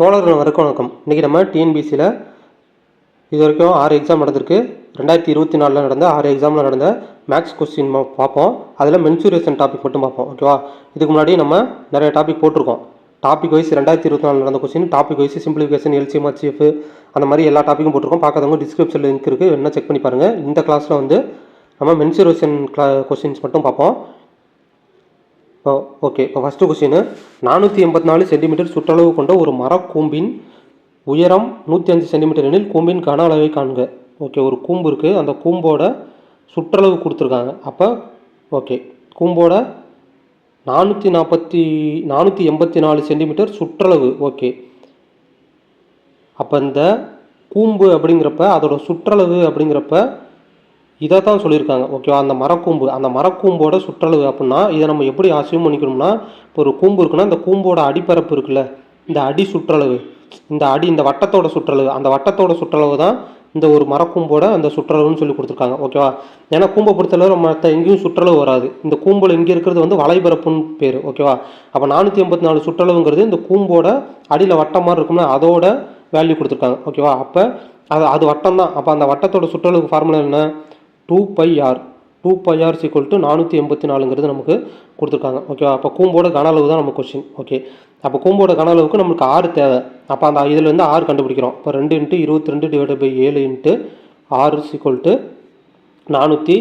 தோழர்கள் வரைக்கும் வணக்கம். இன்றைக்கி நம்ம டிஎன்பிசியில் இது வரைக்கும் ஆறு எக்ஸாம் நடந்திருக்கு. ரெண்டாயிரத்தி இருபத்தி நாலில் நடந்த ஆறு எக்ஸாமில் நடந்த மேக்ஸ் கொஸ்டின் பார்ப்போம். அதில் மென்சூரேஷன் டாபிக் மட்டும் பார்ப்போம் ஓகேவா இதுக்கு முன்னாடி நம்ம நிறைய டாபிக் போட்டிருக்கோம். டாபிக் வைஸ் ரெண்டாயிரத்தி இருபத்தி நாலில் நடந்த question topic wise simplification LCM chief அந்த மாதிரி எல்லா டாப்பிக்கும் போட்டிருக்கோம். பார்க்காதவங்க டிஸ்கிரிப்ஷனில் லிங்க் இருக்குது என்ன செக் பண்ணி பாருங்கள் இந்த கிளாஸில் வந்து நம்ம மென்சூரேஷன் கிளா கொஸ்டின்ஸ் மட்டும் பார்ப்போம். ஓகே இப்போ ஃபஸ்ட்டு கொஸ்டின் நானூற்றி எண்பத்தி நாலு சென்டிமீட்டர் சுற்றளவு கொண்ட ஒரு மரக்கூம்பின் உயரம் நூற்றி அஞ்சு சென்டிமீட்டர் எனில் கூம்பின் கன அளவை காண்க. ஓகே ஒரு கூம்பு இருக்குது அந்த கூம்போட சுற்றளவு கொடுத்துருக்காங்க. அப்போ ஓகே கூம்போட நானூற்றி நாற்பத்தி நானூற்றி எண்பத்தி நாலு சென்டிமீட்டர் சுற்றளவு. ஓகே அப்போ இந்த கூம்பு அப்படிங்கிறப்ப அதோட சுற்றளவு அப்படிங்கிறப்ப இதை தான் சொல்லியிருக்காங்க ஓகேவா அந்த மரக்கூம்பு. அந்த மரக்கூம்போட சுற்றளவு அப்படின்னா இதை நம்ம எப்படி அசியூம் பண்ணிக்கணும்னா இப்போ ஒரு கூம்பு இருக்குன்னா இந்த கூம்போட அடிப்பரப்பு இருக்குல்ல இந்த அடி சுற்றளவு. இந்த அடி இந்த வட்டத்தோட சுற்றளவு. அந்த வட்டத்தோட சுற்றளவு தான் இந்த ஒரு மரக்கூம்போட அந்த சுற்றளவுன்னு சொல்லி கொடுத்துருக்காங்க. ஓகேவா ஏன்னா கூம்பை பொறுத்தளவு மற்ற எங்கேயும் சுற்றளவு வராது. இந்த கூம்பில் இங்கே இருக்கிறது வந்து வலைபரப்புன்னு பேர். ஓகேவா அப்போ நானூற்றி எண்பத்தி நாலு சுற்றளவுங்கிறது இந்த கூம்போட அடியில் வட்டம் மாதிரி இருக்கும்னா அதோட வேல்யூ கொடுத்துருக்காங்க. ஓகேவா அப்போ அது அது வட்டம் தான் அப்போ அந்த வட்டத்தோட சுற்றளவுக்கு ஃபார்முலா என்ன? Two pi R two pi R equal to நானூற்றி எண்பத்தி நாலுங்கிறது நமக்கு கொடுத்துருக்காங்க. ஓகேவா அப்போ கூம்போட கன அளவு தான் நம்ம கொஸ்டின் ஓகே அப்போ கூம்போட கன அளவுக்கு நம்மளுக்கு ஆறு தேவை. அப்போ அந்த இதுலேருந்து ஆறு கண்டுபிடிக்கிறோம். இப்போ ரெண்டு இன்ட்டு இருபத்தி ரெண்டு டிவைட் பை ஏழு இன்ட்டு ஆறு சீக்குவல் டு நானூற்றி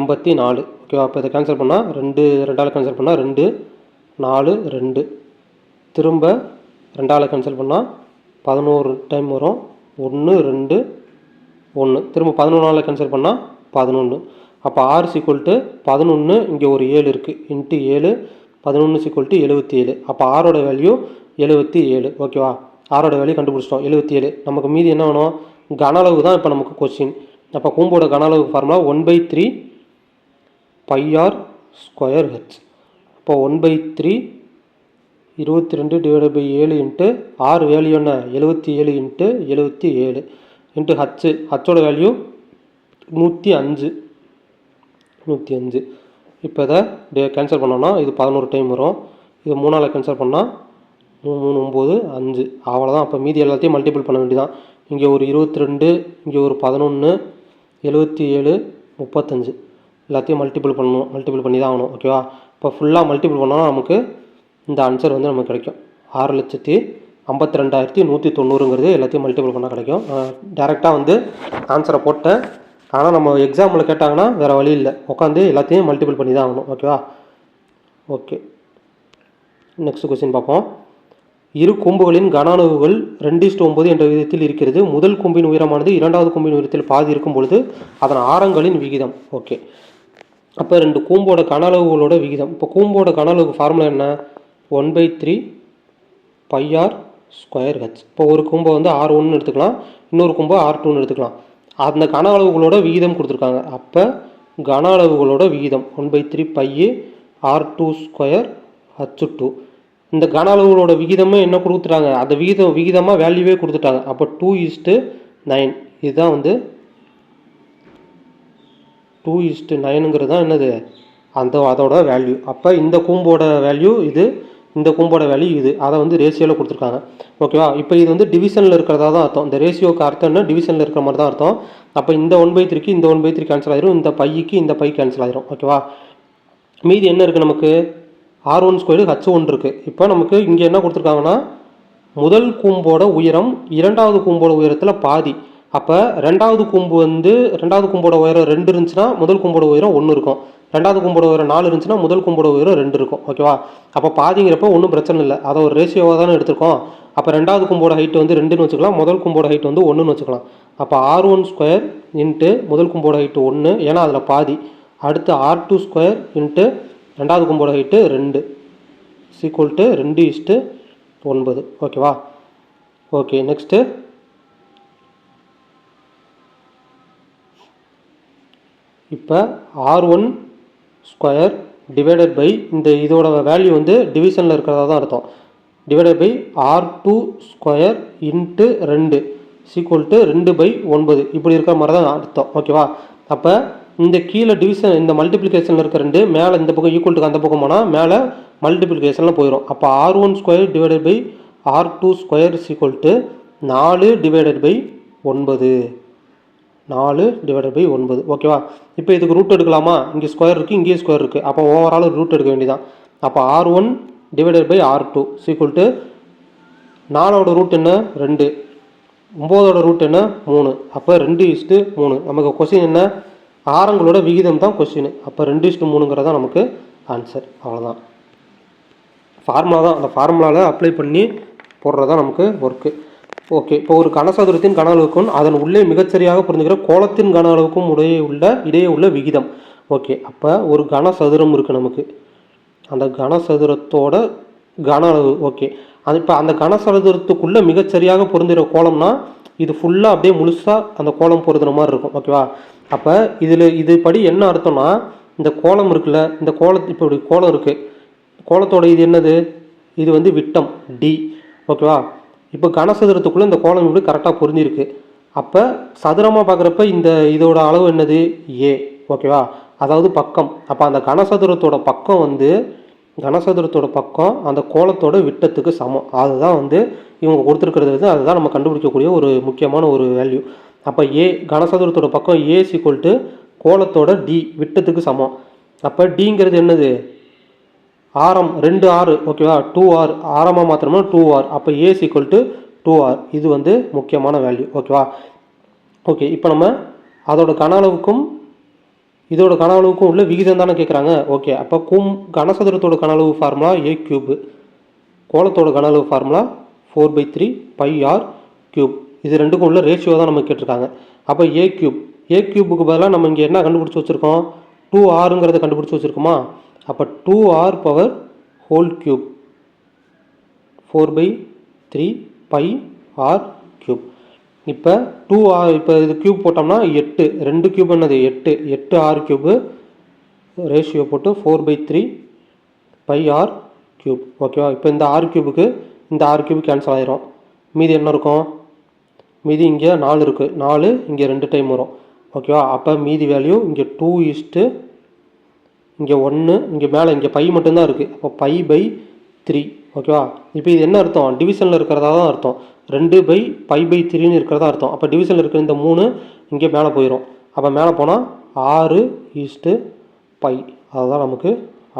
எண்பத்தி நாலு. ஓகேவா அப்போ இதை கேன்சல் பண்ணால் ரெண்டு ரெண்டால் கேன்சல் பண்ணால் ரெண்டு நாலு ரெண்டு. திரும்ப ரெண்டால் கேன்சல் பண்ணால் பதினோரு டைம் வரும். ஒன்று ரெண்டு ஒன்று திரும்ப பதினொன்றால் கேன்சல் பண்ணால் பதினொன்று அப்போ ஆறு சீக்குவல் டு பதினொன்று இங்கே ஒரு ஏழு இருக்குது இன்ட்டு ஏழு பதினொன்று சீக்குவல் டு எழுபத்தி ஏழு. அப்போ ஆறோட வேல்யூ எழுபத்தி ஏழு. ஓகேவா ஆறோட வேல்யூ கண்டுபிடிச்சிட்டோம். எழுபத்தி ஏழு. நமக்கு மீதி என்ன வேணும்? கன அளவு தான் இப்போ நமக்கு கொஸ்டின் அப்போ கூம்போட கன அளவு formula one by three pi R square H அப்போ ஒன் பை த்ரீ இருபத்தி ரெண்டு டிவைட் பை ஏழு இன்ட்டு ஆறு வேல்யூ என்ன? எழுபத்தி ஏழு இன்ட்டு எழுபத்தி ஏழு இன்ட்டு ஹச்சு ஹச்சோட வேல்யூ நூற்றி அஞ்சு. நூற்றி அஞ்சு. இப்போ இதை டே கேன்சல் பண்ணோன்னா இது பதினோரு டைம் வரும். இது மூணால் கேன்சல் பண்ணால் மூணு மூணு ஒம்பது அஞ்சு. அவ்வளோதான் அப்போ மீதி எல்லாத்தையும் மல்டிபிள் பண்ண வேண்டியதான் இங்கே ஒரு இருபத்தி ரெண்டு இங்கே ஒரு பதினொன்று எழுபத்தி ஏழு முப்பத்தஞ்சு. எல்லாத்தையும் மல்டிபிள் பண்ணணும் மல்டிபிள் பண்ணி தான் ஆகணும் ஓகேவா இப்போ ஃபுல்லாக மல்டிபிள் பண்ணால் நமக்கு இந்த ஆன்சர் வந்து நமக்கு கிடைக்கும். ஆறு லட்சத்தி ஐம்பத்தி ரெண்டாயிரத்தி நூற்றி தொண்ணூறுங்கிறது எல்லாத்தையும் மல்டிபிள் பண்ணால் கிடைக்கும். டேரெக்டாக வந்து ஆன்சரை போட்டேன் ஆனால் நம்ம எக்ஸாமில் கேட்டாங்கன்னா வேறு வழி இல்லை. உட்காந்து எல்லாத்தையும் மல்டிபிள் பண்ணி தான் ஆகணும். ஓகேவா ஓகே நெக்ஸ்ட் கொஸ்டின் பார்ப்போம். இரு கொம்புகளின் கன அளவுகள் ரெண்டு இஸ்டு ஒன்பது என்ற விதத்தில் இருக்கிறது. முதல் கொம்பின் உயரமானது இரண்டாவது கொம்பின் உயரத்தில் பாதி இருக்கும் பொழுது அதன் ஆரங்களின் விகிதம். ஓகே அப்போ ரெண்டு கூம்போட கனளவுகளோட விகிதம். இப்போ கூம்போட கன ஃபார்முலா என்ன? One by three pi R square H இப்போ ஒரு கும்பை வந்து ஆர் ஒன்று எடுத்துக்கலாம். இன்னொரு கும்பை ஆர் டூன்னு எடுத்துக்கலாம். அந்த கன அளவுகளோட விகிதம் கொடுத்துருக்காங்க. அப்போ கன அளவுகளோட விகிதம் ஒன் பை த்ரீ பையே R two square H two இந்த கன அளவுகளோட விகிதமே என்ன கொடுத்துட்டாங்க? அந்த விகிதம் விகிதமாக வேல்யூவே கொடுத்துட்டாங்க. அப்போ டூ இஸ்ட்டு நைன் இதுதான் வந்து டூ இஸ்ட்டு நைனுங்கிறது தான் என்னது? அந்த அதோட வேல்யூ அப்போ இந்த கூம்போட வேல்யூ இது இந்த கூம்போட வேல்யூ இது. அதை வந்து ரேஷியோவில் கொடுத்துருக்காங்க. ஓகேவா இப்போ இது வந்து டிவிஷனில் இருக்கிறதா தான் அர்த்தம். இந்த ரேஷியோக்கு அர்த்தம் என்ன? டிவிஷனில் இருக்கிற மாதிரி தான் அர்த்தம். அப்போ இந்த ஒன் பை த்ரீக்கு இந்த ஒன் பை த்ரீ கேன்சல் ஆயிரும். இந்த பைக்கு இந்த பை கேன்சல் ஆயிரும். ஓகேவா மீதி என்ன இருக்குது நமக்கு? R one square H one இருக்குது இப்போ நமக்கு இங்கே என்ன கொடுத்துருக்காங்கன்னா முதல் கூம்போட உயரம் இரண்டாவது கூம்போட உயரத்தில் பாதி. அப்போ ரெண்டாவது கும்பு வந்து ரெண்டாவது கும்போட உயரம் ரெண்டு இருந்துச்சுன்னா முதல் கும்போட உயரம் ஒன்று இருக்கும். ரெண்டாவது கும்போட உயரம் நாலு இருந்துச்சுன்னா முதல் கும்போட உயரம் ரெண்டு இருக்கும். ஓகேவா அப்போ பாதிங்கிறப்ப ஒன்றும் பிரச்சனை இல்லை. அதை ஒரு ரேஷியோவாக தானே எடுத்திருக்கோம். அப்போ ரெண்டாவது கும்போட ஹைட் வந்து ரெண்டுன்னு வச்சுக்கலாம். முதல் கும்போட ஹைட் வந்து ஒன்றுன்னு வச்சுக்கலாம். அப்போ ஆர் ஒன் ஸ்கொயர் இன்ட்டு முதல் கும்போட ஹைட்டு ஒன்று ஏன்னா அதில் பாதி. அடுத்து ஆர் டூ ஸ்கொயர் இன்ட்டு ரெண்டாவது கும்போட ஹைட்டு ரெண்டு. சீக்குவல் டு ரெண்டு இஸ்ட்டு ஒன்பது. ஓகேவா ஓகே நெக்ஸ்ட்டு இப்போ R one square divided by இந்த இதோட வேல்யூ வந்து டிவிஷனில் இருக்கிறதா தான் அர்த்தம். Divided by R two square into ரெண்டு சீக்குவல் டு ரெண்டு பை ஒன்பது. இப்படி இருக்கிற மாதிரி தான் அர்த்தம். ஓகேவா அப்போ இந்த கீழே டிவிஷன் இந்த மல்டிப்ளிகேஷனில் இருக்க ரெண்டு மேலே இந்த பக்கம் ஈக்குவல் டு அந்த பக்கம் போனால் மேலே மல்டிப்ளிகேஷனில் போயிடும் அப்போ R one square divided by R two square equal to நாலு டிவைடட் பை ஒன்பது. நாலு டிவைடட் பை ஒன்பது. ஓகேவா இப்போ இதுக்கு ரூட் எடுக்கலாமா? இங்கே ஸ்கொயர் இருக்குது இங்கேயே ஸ்கொயர் இருக்குது அப்போ ஓவரால் ரூட் எடுக்க வேண்டியதான் அப்போ R one divided by R two equal to நாலோட root என்ன? ரெண்டு. ஒம்போதோட ரூட் என்ன? மூணு. அப்போ ரெண்டு இஸ்ட்டு மூணு. நமக்கு கொஸ்டின் என்ன? ஆரங்களோட விகிதம் தான் கொஸ்டின் அப்போ ரெண்டு இஸ்ட்டு மூணுங்கிறது தான் நமக்கு ஆன்சர் அவ்வளோதான் ஃபார்முலா தான். அந்த ஃபார்முலாவில் அப்ளை பண்ணி போடுறது தான் நமக்கு ஒர்க்கு ஓகே. இப்போ ஒரு கனசதுரத்தின் கன அளவுக்கும் அதன் உள்ளே மிகச்சரியாக புரிஞ்சுக்கிற கோலத்தின் கன அளவுக்கும் உடைய உள்ள இடையே உள்ள விகிதம். ஓகே. அப்போ ஒரு கனசதுரம் இருக்குது நமக்கு. அந்த கனசதுரத்தோட கன அளவு ஓகே. அது இப்போ அந்த கனசதுரத்துக்குள்ளே மிகச்சரியாக பொருந்துகிற கோலம்னா இது ஃபுல்லாக அப்படியே முழுசாக அந்த கோலம் பொருந்துற மாதிரி இருக்கும். ஓகேவா? அப்போ இதில் இது படி என்ன அர்த்தம்னா இந்த கோலம் இருக்குல்ல இந்த கோலத்து இப்போ இப்படி கோலம் இருக்குது கோலத்தோட இது என்னது? இது வந்து விட்டம் டி ஓகேவா? இப்போ கனசதுரத்துக்குள்ளே இந்த கோலம் இப்படி கரெக்டாக பொருந்திருக்கு. அப்போ சதுரமாக பார்க்குறப்ப இந்த இதோட அளவு என்னது? ஏ ஓகேவா அதாவது பக்கம். அப்போ அந்த கனசதுரத்தோட பக்கம் வந்து கனசதுரத்தோட பக்கம் அந்த கோலத்தோட விட்டத்துக்கு சமம். அதுதான் வந்து இவங்க கொடுத்துருக்கிறது வந்து அதுதான் நம்ம கண்டுபிடிக்கக்கூடிய ஒரு முக்கியமான ஒரு வேல்யூ அப்போ ஏ கனசதுரத்தோட பக்கம் ஏ சீக்குவல் டு கோலத்தோட டி விட்டத்துக்கு சமம். அப்போ டிங்கிறது என்னது? ஆரம் ரெண்டு ஆறு ஓகேவா டூ ஆர் ஆரமாக மாத்திரம்னா டூ ஆர் அப்போ A equal to two R இது வந்து முக்கியமான வேல்யூ ஓகேவா ஓகே இப்போ நம்ம அதோட கன அளவுக்கும் இதோட கன அளவுக்கும் உள்ள விகிதம் தானே கேட்குறாங்க ஓகே அப்போ கும் கனசதுரத்தோட கன அளவு ஃபார்முலா ஏ கியூப் கோலத்தோட கன அளவு formula four by three pi R cube இது ரெண்டுக்கும் உள்ள ரேஷியோ தான் நம்ம கேட்டிருக்காங்க. அப்போ ஏ கியூப் ஏ கியூபுக்கு பதிலாக நம்ம இங்கே என்ன கண்டுபிடிச்சி வச்சுருக்கோம்? டூ ஆறுங்கிறத கண்டுபிடிச்சி வச்சுருக்கோமா? அப்போ two R power whole cube four by three pi R cube இப்போ டூ ஆர் இப்போ இது க்யூப் போட்டோம்னா எட்டு. ரெண்டு க்யூப் என்னது? எட்டு. எட்டு ஆர் க்யூப்பு ரேஷியோ போட்டு four by three pi R cube ஓகேவா இப்போ இந்த ஆர் க்யூபுக்கு இந்த ஆர் கியூப் கேன்சல் ஆயிரும். மீதி என்ன இருக்கும்? மீதி இங்கே நாலு இருக்குது நாலு இங்கே ரெண்டு டைம் வரும். ஓகேவா அப்போ மீதி வேல்யூ இங்கே டூ இஸ்ட்டு இங்கே ஒன்று இங்கே மேலே இங்கே பை மட்டும்தான் இருக்குது அப்போ பை பை த்ரீ ஓகேவா இப்போ இது என்ன அர்த்தம்? டிவிஷனில் இருக்கிறதா தான் அர்த்தம். ரெண்டு பை பை பை த்ரீன்னு இருக்கிறதா அர்த்தம். அப்போ டிவிஷனில் இருக்கிற இந்த மூணு இங்கே மேலே போயிடும் அப்போ மேலே போனால் ஆறு ஈஸ்ட்டு பை. அதுதான் நமக்கு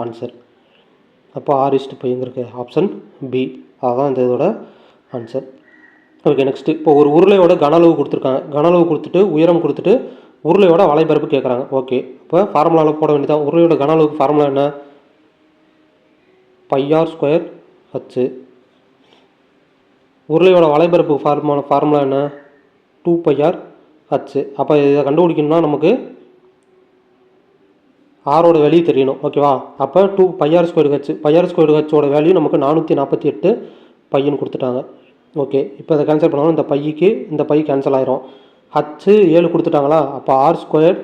ஆன்சர் அப்போ ஆறு ஈஸ்ட்டு பைங்கிறது ஆப்ஷன் பி அதுதான் இந்த இதோட ஆன்சர் ஓகே நெக்ஸ்ட்டு இப்போ ஒரு உருளையோட கன அளவு கொடுத்துருக்காங்க. கன அளவு கொடுத்துட்டு உயரம் கொடுத்துட்டு உருளையோட வலைபரப்பு கேட்குறாங்க ஓகே இப்போ ஃபார்முலாவில் போட வேண்டியதான் உருளையோட கன அளவுக்கு ஃபார்முலா என்ன? பையார் ஸ்கொயர் ஹச்சு உருளையோட வலைபரப்பு ஃபார்முலா ஃபார்முலா என்ன? டூ பையார் ஹச்சு அப்போ இதை கண்டுபிடிக்கணும்னா நமக்கு ஆரோட வேல்யூ தெரியணும். ஓகேவா அப்போ two pi R square H pi R square ஹச்சோட value நமக்கு நானூற்றி நாற்பத்தி எட்டு பையன் கொடுத்துட்டாங்க. ஓகே இப்போ இதை கேன்சல் பண்ணாலும் இந்த பையக்கு இந்த பை கேன்சல் ஆயிரும். ஹச்சு ஏழு கொடுத்துட்டாங்களா? அப்போ ஆர் ஸ்கொயர்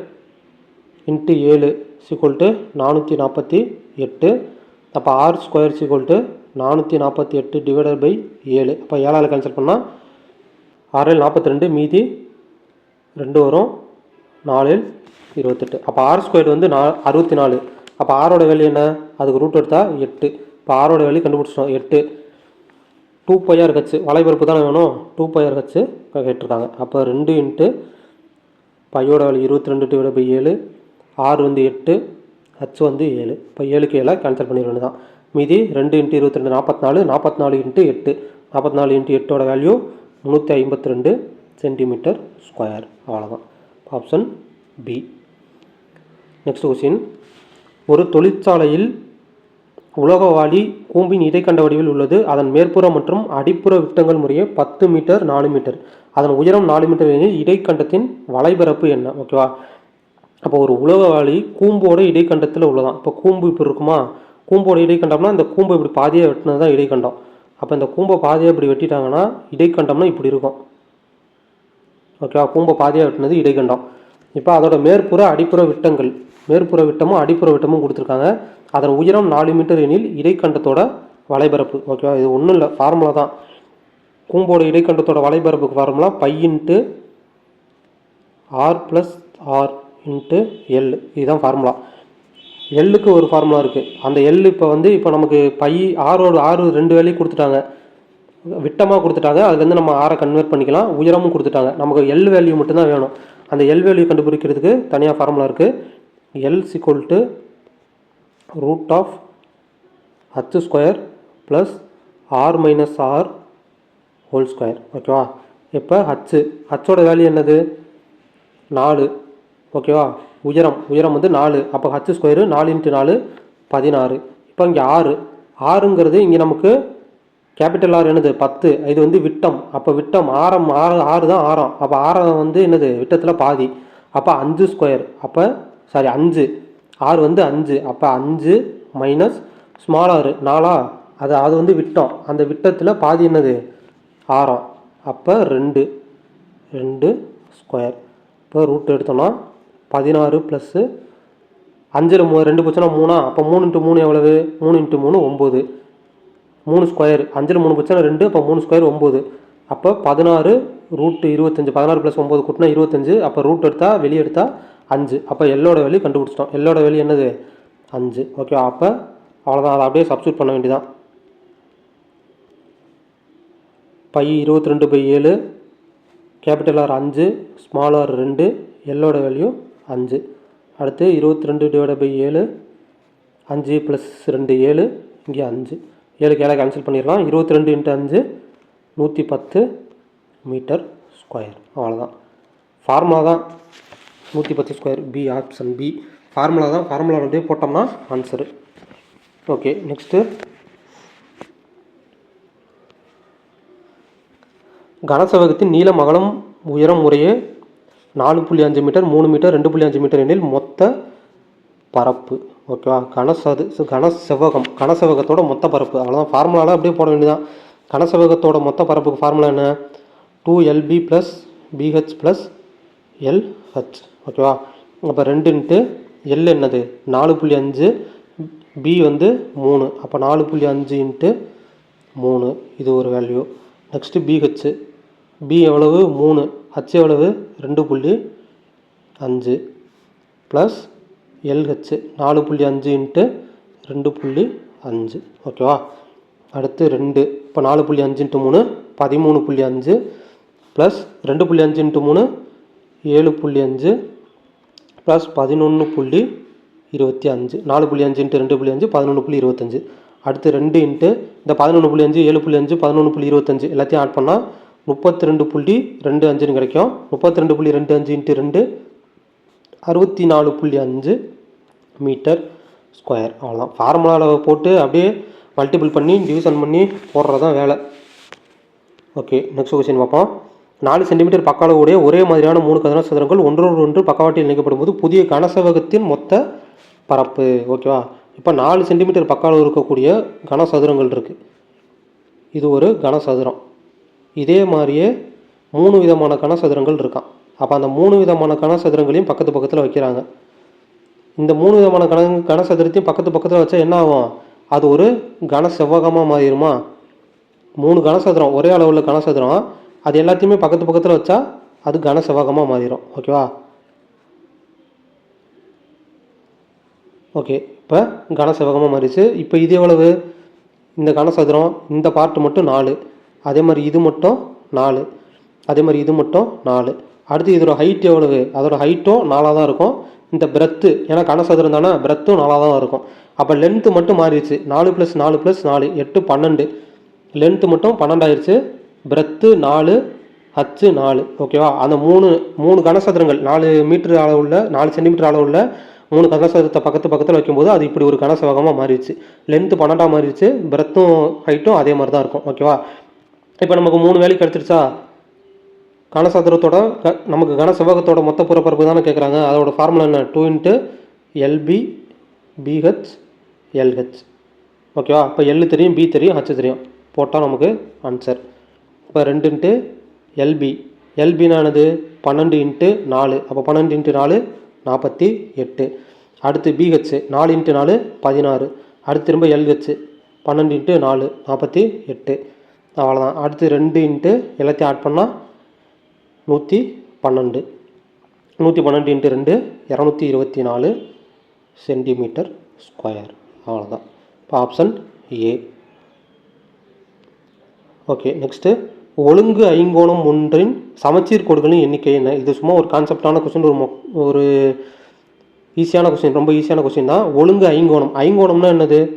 இன்ட்டு ஏழு சீக்குவல் டு நானூற்றி நாற்பத்தி எட்டு. அப்போ ஆர் ஸ்கொயர் சீக்குவல் டு நானூற்றி நாற்பத்தி எட்டு டிவைடட் பை ஏழு. அப்போ ஏழால் கேன்சல் பண்ணால் ஆறில் நாற்பத்தி ரெண்டு மீதி ரெண்டு வரும் நாலில் இருபத்தெட்டு. அப்போ ஆர் ஸ்கொயர் வந்து நா அறுபத்தி நாலு. அப்போ ஆரோட வேல்யூ என்ன? அதுக்கு ரூட் எடுத்தால் எட்டு. இப்போ ஆரோட வேல்யூ கண்டுபிடிச்சிட்டோம் எட்டு. டூ பையர் ஹெச் வலைபரப்பு தானே வேணும்? டூ பையர் கச்சு கேட்டிருக்காங்க. அப்போ ரெண்டு இன்ட்டு பையோட வேல்யூ இருபத்தி ரெண்டு டிவைட் பை ஏழு ஆறு வந்து எட்டு ஹச் வந்து ஏழு. இப்போ ஏழுக்கு ஏழை கேன்சல் பண்ணிட வேண்டியதான் மீதி ரெண்டு இன்ட்டு இருபத்தி ரெண்டு நாற்பத்தி நாலு நாற்பத்தி நாலு இன்ட்டு எட்டு. நாற்பத்தி நாலு இன்ட்டு எட்டோட வேல்யூ முந்நூற்றி ஐம்பத்தி ரெண்டு சென்டிமீட்டர் ஸ்கொயர் அவ்வளோதான் ஆப்ஷன் பி நெக்ஸ்ட் கொஸ்டின் ஒரு தொழிற்சாலையில் உலோகவாளி கூம்பின் இடைக்கண்ட வடிவில் உள்ளது. அதன் மேற்புறம் மற்றும் அடிப்புற விட்டங்கள் முறையே பத்து மீட்டர் நாலு மீட்டர். அதன் உயரம் நாலு மீட்டர் எனில் இடைக்கண்டத்தின் வலைபரப்பு என்ன? ஓகேவா அப்போ ஒரு உலோகவாளி கூம்போட இடைக்கண்டத்தில் உள்ளதான். இப்போ கூம்பு இப்படி இருக்குமா? கூம்போட இடைக்கண்டம்னா இந்த கூம்பை இப்படி பாதியாக வெட்டினது தான் இடைக்கண்டம் அப்போ இந்த கூம்பை பாதியாக இப்படி வெட்டிட்டாங்கன்னா இடைக்கண்டம்னா இப்படி இருக்கும். ஓகேவா கூம்பை பாதியாக வெட்டினது இடைக்கண்டம் இப்போ அதோட மேற்புற அடிப்புற விட்டங்கள் மேற்புற விட்டமும் அடிப்புற விட்டமும் கொடுத்துருக்காங்க. அதன் உயரம் நாலு மீட்டர் எனில் இடைக்கண்டத்தோட வலைபரப்பு. ஓகேவா இது ஒன்றும் இல்லை ஃபார்முலா தான். கூம்போட இடைக்கண்டத்தோட வலைபரப்புக்கு formula pi into R plus R into L இதுதான் ஃபார்முலா எல்லுக்கு ஒரு ஃபார்முலா இருக்குது அந்த எல் இப்போ வந்து இப்போ நமக்கு பை ஆரோட ஆறு ரெண்டு வேலையும் கொடுத்துட்டாங்க. விட்டமாக கொடுத்துட்டாங்க. அதுலேருந்து நம்ம ஆரை கன்வெர்ட் பண்ணிக்கலாம். உயரமும் கொடுத்துட்டாங்க. நமக்கு எல் வேல்யூ மட்டும்தான் வேணும். அந்த எல் வேல்யூ கண்டுபிடிக்கிறதுக்கு தனியாக ஃபார்முலா இருக்குது L equal to root of H square plus R minus R whole square ஓகேவா இப்போ ஹச்சு ஹச்சோட வேல்யூ என்னது? நாலு. ஓகேவா உயரம். உயரம் வந்து நாலு. அப்போ ஹச்சு ஸ்கொயரு நாலு இன்ட்டு நாலு பதினாறு. இப்போ இங்கே ஆறு. ஆறுங்கிறது இங்கே நமக்கு கேபிட்டல் ஆர் என்னது? பத்து. இது வந்து விட்டம். அப்போ விட்டம் ஆரம் ஆறு ஆறு தான் ஆரம். அப்போ ஆரம் வந்து என்னது? விட்டத்தில் பாதி. அப்போ அஞ்சு ஸ்கொயர் அப்போ சாரி அஞ்சு. ஆறு வந்து அஞ்சு. அப்போ அஞ்சு மைனஸ் ஸ்மால் ஆறு நாலா? அது அது வந்து விட்டம். அந்த விட்டத்தில் பாதி என்னது? ஆறம் அப்போ ரெண்டு. ரெண்டு ஸ்கொயர் இப்போ ரூட் எடுத்தோம்னா பதினாறு ப்ளஸ்ஸு அஞ்சில் மூ ரெண்டு போச்சுன்னா மூணா. அப்போ மூணு இன்ட்டு மூணு எவ்வளவு? மூணு இன்ட்டு மூணு ஒம்பது. மூணு ஸ்கொயர் அஞ்சில் மூணு போச்சுன்னா ரெண்டு. அப்போ மூணு ஸ்கொயர் ஒம்பது. அப்போ பதினாறு ரூட்டு இருபத்தஞ்சி. பதினாறு ப்ளஸ் ஒம்பது கூட்டினா இருபத்தஞ்சு. அப்போ ரூட் எடுத்தால் வெளியே எடுத்தால் அஞ்சு. அப்போ எல்லோட வேல்யூ கண்டுபிடிச்சிட்டோம். எல்லோட வேல்யூ என்னது? அஞ்சு. ஓகே அப்போ அவ்வளோதான் அதை அப்படியே சப்ஸ்டியூட் பண்ண வேண்டியதான் பை இருபத்தி ரெண்டு பை ஏழு. கேபிட்டல் ஆர் அஞ்சு ஸ்மால் ஆர் ரெண்டு எல்லோட வேல்யூ அஞ்சு. அடுத்து இருபத்தி ரெண்டு டிவைட் பை ஏழு. அஞ்சு ப்ளஸ் ரெண்டு ஏழு. இங்கே அஞ்சு. ஏழுக்கு ஏழை கேன்சல் பண்ணிடலாம். இருபத்தி ரெண்டு இன்ட்டு அஞ்சு நூற்றி பத்து மீட்டர் ஸ்கொயர் அவ்வளோதான் ஃபார்முலா தான். நூற்றி பத்து square B option B formula தான் ஃபார்முலா அப்படியே போட்டோம்னா ஆன்சரு ஓகே நெக்ஸ்ட்டு கனசெவகத்தின் நீளம் அகலம் உயரம் முறையே நாலு புள்ளி அஞ்சு மீட்டர் மூணு மீட்டர் ரெண்டு புள்ளி அஞ்சு மீட்டர் எனில் மொத்த பரப்பு. ஓகேவா கனசது கனசெவகம் கனசெவகத்தோட மொத்த பரப்பு. அவ்வளோதான் ஃபார்முலாவில் அப்படியே போட வேண்டியதான் கனசெவகத்தோட மொத்த பரப்புக்கு ஃபார்முலா என்ன? Two LB plus BH plus LH ஓகேவா? அப்போ ரெண்டுன்ட்டு எல் என்னது? நாலு புள்ளி அஞ்சு பி வந்து மூணு. அப்போ நாலு புள்ளி அஞ்சு இன்ட்டு மூணு. இது ஒரு வேல்யூ நெக்ஸ்ட்டு பிஹெச் பி எவ்வளவு? மூணு. ஹச் எவ்வளவு? ரெண்டு புள்ளி அஞ்சு. ப்ளஸ் எல்ஹெச் நாலு புள்ளி அஞ்சு இன்ட்டு ரெண்டு புள்ளி அஞ்சு. ஓகேவா? அடுத்து ரெண்டு. இப்போ நாலு புள்ளி அஞ்சு இன்ட்டு மூணு. பதிமூணு புள்ளி அஞ்சு. ப்ளஸ் ரெண்டு புள்ளி அஞ்சு இன்ட்டு மூணு. ஏழு புள்ளி அஞ்சு ப்ளஸ் பதினொன்று புள்ளி இருபத்தி அஞ்சு. நாலு புள்ளி அஞ்சு இன்ட்டு ரெண்டு புள்ளி அஞ்சு பதினொன்று புள்ளி இருபத்தஞ்சு. அடுத்து ரெண்டு இன்ட்டு இந்த பதினொன்று புள்ளி அஞ்சு ஏழு புள்ளி அஞ்சு பதினொன்று புள்ளி இருபத்தஞ்சு எல்லாத்தையும் ஆட் பண்ணால் முப்பத்தி ரெண்டு புள்ளி ரெண்டு அஞ்சுன்னு கிடைக்கும். முப்பத்தி ரெண்டு புள்ளி ரெண்டு அஞ்சு இன்ட்டு ரெண்டு அறுபத்தி நாலு புள்ளி அஞ்சு மீட்டர் ஸ்கொயர் அவ்வளோதான் ஃபார்முலாவில் போட்டு அப்படியே மல்டிபிள் பண்ணி டிவிஷன் பண்ணி போடுறது தான் வேலை. ஓகே நெக்ஸ்ட் கொஸ்டின் பார்ப்போம். நாலு சென்டிமீட்டர் பக்க அளவுடைய ஒரே மாதிரியான மூணு கதன சதுரங்கள் ஒன்றோடு ஒன்று பக்கவாட்டில் இணைக்கப்படும் போது புதிய கனசவகத்தின் மொத்த பரப்பு ஓகேவா இப்போ நாலு சென்டிமீட்டர் பக்க அளவு இருக்கக்கூடிய கனசதுரங்கள் இருக்குது இது ஒரு கனசதுரம். இதே மாதிரியே மூணு விதமான கனசதுரங்கள் இருக்கான் அப்போ அந்த மூணு விதமான கனசதுரங்களையும் பக்கத்து பக்கத்தில் வைக்கிறாங்க. இந்த மூணு விதமான கன கனசதுரத்தையும் பக்கத்து பக்கத்தில் வச்சா என்ன ஆகும்? அது ஒரு கன செவ்வகமாக மாறிடுமா? மூணு கனசதுரம் ஒரே அளவில் கனசதுரம் அது எல்லாத்தையுமே பக்கத்து பக்கத்தில் வச்சா அது கன செவ்வகமாக மாறிடும் ஓகேவா ஓகே இப்போ கன செவ்வகமாக மாறிடுச்சு. இப்போ இது எவ்வளவு? இந்த கனசதுரம் இந்த பார்ட்டு மட்டும் நாலு. அதே மாதிரி இது மட்டும் நாலு. அதே மாதிரி இது மட்டும் நாலு. அடுத்து இதோட ஹைட் எவ்வளவு? அதோட ஹைட்டும் நாலாக தான் இருக்கும். இந்த பிரெத்து ஏன்னா கனசதுரம் தானே பிரெத்தும் நாலாக தான் இருக்கும். அப்போ லென்த்து மட்டும் மாறிடுச்சு. நாலு ப்ளஸ் நாலு ப்ளஸ் நாலு. எட்டு பன்னெண்டு. லென்த்து மட்டும் பன்னெண்டாயிருச்சு பிரெத்து நாலு ஹச்சு நாலு. ஓகேவா அந்த மூணு மூணு கனசதுரங்கள் நாலு மீட்டர் அளவுள்ள நாலு சென்டிமீட்டர் அளவுள்ள மூணு கனசதுரத்தை பக்கத்து பக்கத்தில் வைக்கும்போது அது இப்படி ஒரு கனசவகமாக மாறிடுச்சு. லென்த்து பன்னெண்டாக மாறிடுச்சு பிரெத்தும் ஹைட்டும் அதே மாதிரி தான் இருக்கும் ஓகேவா இப்போ நமக்கு மூணு வேலைக்கு கிடச்சிருச்சா? கனசதுரத்தோட க நமக்கு கனசெவ்வகத்தோட மொத்த புறப்பரப்பு தானே கேட்குறாங்க அதோட ஃபார்முலா என்ன? Two into LB BH LH ஓகேவா இப்போ எல் தெரியும் பி தெரியும் ஹச் தெரியும். போட்டால் நமக்கு ஆன்சர் இப்போ ரெண்டு இன்ட்டு எல்பி எல்பினானது பன்னெண்டு இன்ட்டு நாலு. அப்போ பன்னெண்டு இன்ட்டு நாலு நாற்பத்தி எட்டு. அடுத்து பிஹெச் நாலு இன்ட்டு நாலு பதினாறு. அடுத்து திரும்ப எல்ஹெச் பன்னெண்டு இன்ட்டு நாலு நாற்பத்தி எட்டு. அவ்வளோதான் அடுத்து ரெண்டு இன்ட்டு எல்லாத்தையும் ஆட் பண்ணால் நூற்றி பன்னெண்டு. நூற்றி பன்னெண்டு இன்ட்டு ரெண்டு இரநூத்தி இருபத்தி நாலு சென்டிமீட்டர் ஸ்கொயர் அவ்வளோதான் இப்போ ஆப்ஷன் ஏ ஓகே நெக்ஸ்ட்டு ஒழுங்கு ஐங்கோணம் ஒன்றின் சமச்சீர் கோடுகளின் எண்ணிக்கை என்ன? இது சும்மா ஒரு கான்செப்டான கொஸ்டின் ஒரு மொ- ஒரு ஈஸியான கொஸ்டின் ரொம்ப ஈஸியான கொஸ்டின் தான். ஒழுங்கு ஐங்கோணம். ஐங்கோணம்னா என்னது?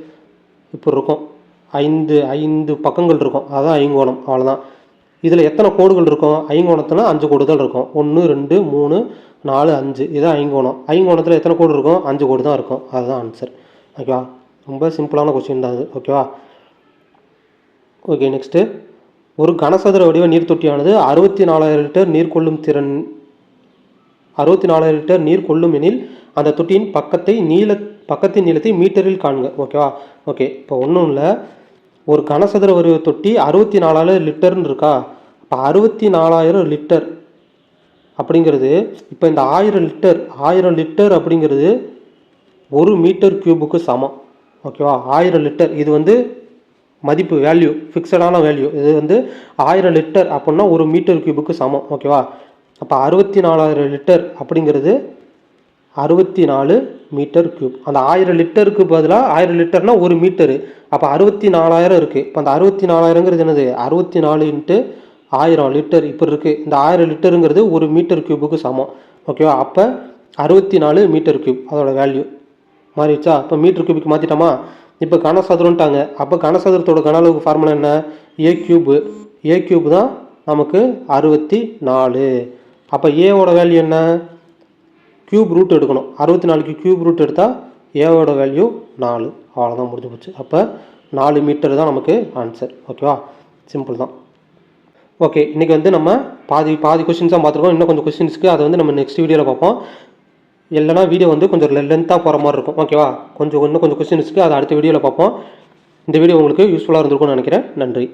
இப்போ இருக்கும். ஐந்து ஐந்து பக்கங்கள் இருக்கும். அதான் ஐங்கோணம். அவ்வளோதான் இதில் எத்தனை கோடுகள் இருக்கும்? ஐங்கோணத்தில் அஞ்சு கோடுகள் இருக்கும். ஒன்று ரெண்டு மூணு நாலு அஞ்சு. இதுதான் ஐங்கோணம். ஐங்கோணத்தில் எத்தனை கோடு இருக்கும்? அஞ்சு கோடு தான் இருக்கும். அதுதான் ஆன்சர் ஓகேவா ரொம்ப சிம்பிளான கொஸ்டின் தான் அது. ஓகேவா ஓகே நெக்ஸ்ட்டு ஒரு கனசதுர வடிவ நீர் தொட்டியானது அறுபத்தி நாலாயிரம் லிட்டர் நீர் கொள்ளும் திறன் அறுபத்தி நாலாயிரம் லிட்டர் நீர் கொள்ளும் எனில் அந்த தொட்டியின் பக்கத்தை நீள பக்கத்தின் நீளத்தை மீட்டரில் காண்க ஓகேவா ஓகே இப்போ ஒன்றும் இல்லை. ஒரு கனசதுர வடிவ தொட்டி அறுபத்தி நாலாயிரம் லிட்டர்னு இருக்கா? இப்போ அறுபத்தி நாலாயிரம் லிட்டர் அப்படிங்கிறது இப்போ இந்த ஆயிரம் லிட்டர் ஆயிரம் லிட்டர் அப்படிங்கிறது ஒரு மீட்டர் கியூபுக்கு சமம் ஓகேவா ஆயிரம் லிட்டர். இது வந்து மதிப்பு வேல்யூ ஃபிக்ஸடான வேல்யூ இது வந்து ஆயிரம் லிட்டர் அப்படின்னா ஒரு மீட்டர் கியூபுக்கு சமம் ஓகேவா அப்போ அறுபத்தி நாலாயிரம் லிட்டர் அப்படிங்கிறது அறுபத்தி நாலு மீட்டர் கியூப் அந்த ஆயிரம் லிட்டருக்கு பதிலாக ஆயிரம் லிட்டர்னா ஒரு மீட்டரு அப்போ அறுபத்தி நாலாயிரம் இருக்குது இப்போ அந்த அறுபத்தி நாலாயிரங்கிறது என்னது? அறுபத்தி நாலு இன்ட்டு ஆயிரம் லிட்டர் இப்போ இருக்குது இந்த ஆயிரம் லிட்டருங்கிறது ஒரு மீட்டர் கியூபுக்கு சமம் ஓகேவா அப்போ அறுபத்தி நாலு மீட்டர் கியூப் அதோட வேல்யூ மாறிடுச்சா? இப்போ மீட்டர் கியூபிக் மாற்றிட்டோமா இப்போ கனசதுரம்ட்டாங்க. அப்போ கனசதுரத்தோட கன அளவுக்கு ஃபார்முலா என்ன? ஏ கியூபு ஏ கியூப் தான் நமக்கு அறுபத்தி நாலு அப்போ ஏவோட வேல்யூ என்ன? கியூப் ரூட் எடுக்கணும். அறுபத்தி நாலுக்கு கியூப் ரூட் எடுத்தால் ஏவோட வேல்யூ நாலு. அவ்வளோதான் முடிஞ்சு போச்சு. அப்போ நாலு மீட்டர் தான் நமக்கு ஆன்சர் ஓகேவா சிம்பிள் தான். ஓகே இன்றைக்கி வந்து நம்ம பாதி பாதி கொஷின்ஸாக பார்த்துருக்கோம். இன்னும் கொஞ்சம் கொஸ்டின்ஸ்க்கு அதை வந்து நம்ம நெக்ஸ்ட் வீடியோவில் பார்ப்போம். இல்லைனா வீடியோ வந்து கொஞ்சம் லென்த்தாக போகிற மாதிரி இருக்கும். ஓகேவா கொஞ்சம் இன்னும் கொஞ்சம் கொஸ்டின்ஸ்க்கு அதை அடுத்த வீடியோவில் பார்ப்போம். இந்த வீடியோ உங்களுக்கு யூஸ்ஃபுல்லாக இருந்திருக்கும்னு நினைக்கிறேன். நன்றி.